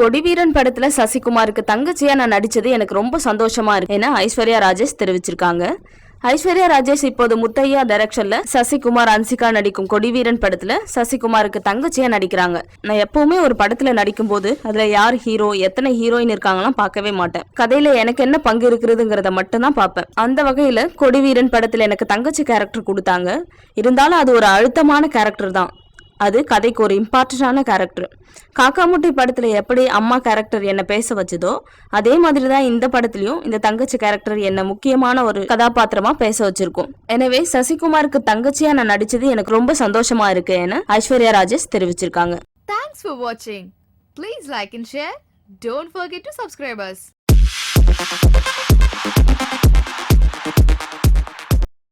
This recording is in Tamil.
கொடிவீரன் படத்துல சசிகுமாருக்கு தங்கச்சியா நான் நடிச்சது எனக்கு ரொம்ப சந்தோஷமா இருக்கு என ஐஸ்வர்யா ராஜேஷ் தெரிவிச்சிருக்காங்க. ஐஸ்வர்யா ராஜேஷ் இப்போது முத்தையா டைரக்ஷன்ல சசிகுமார் அன்சிகா நடிக்கும் கொடிவீரன் படத்துல சசிகுமாருக்கு தங்கச்சியா நடிக்கிறாங்க. நான் எப்பவுமே ஒரு படத்துல நடிக்கும் போது அதுல யார் ஹீரோ எத்தனை ஹீரோயின் இருக்காங்களாம் பார்க்கவே மாட்டேன். கதையில எனக்கு என்ன பங்கு இருக்கிறதுங்கிறத மட்டும் தான் பார்ப்பேன். அந்த வகையில கொடிவீரன் படத்துல எனக்கு தங்கச்சி கேரக்டர் கொடுத்தாங்க. இருந்தாலும் அது ஒரு அழுத்தமான கேரக்டர் தான். அது கதைக்கு ஒரு இம்பார்ட்டண்டான கேரக்டர் காக்காமுட்டி படத்துல எப்படி அம்மா கேரக்டர் என்ன பேச வச்சதோ அதே மாதிரி தான் இந்த படத்துலயும் இந்த தங்கச்சி கேரக்டர் என்ன முக்கியமான ஒரு கதாபாத்திரமா பேச வச்சிருக்கோம். எனவே சசிகுமாருக்கு தங்கச்சியா நான் நடிச்சது எனக்கு ரொம்ப சந்தோஷமா இருக்கு என ஐஸ்வர்யா ராஜேஷ் தெரிவிச்சிருக்காங்க. தேங்க்ஸ் ஃபார் வாட்சிங் please like and share don't forget to subscribers.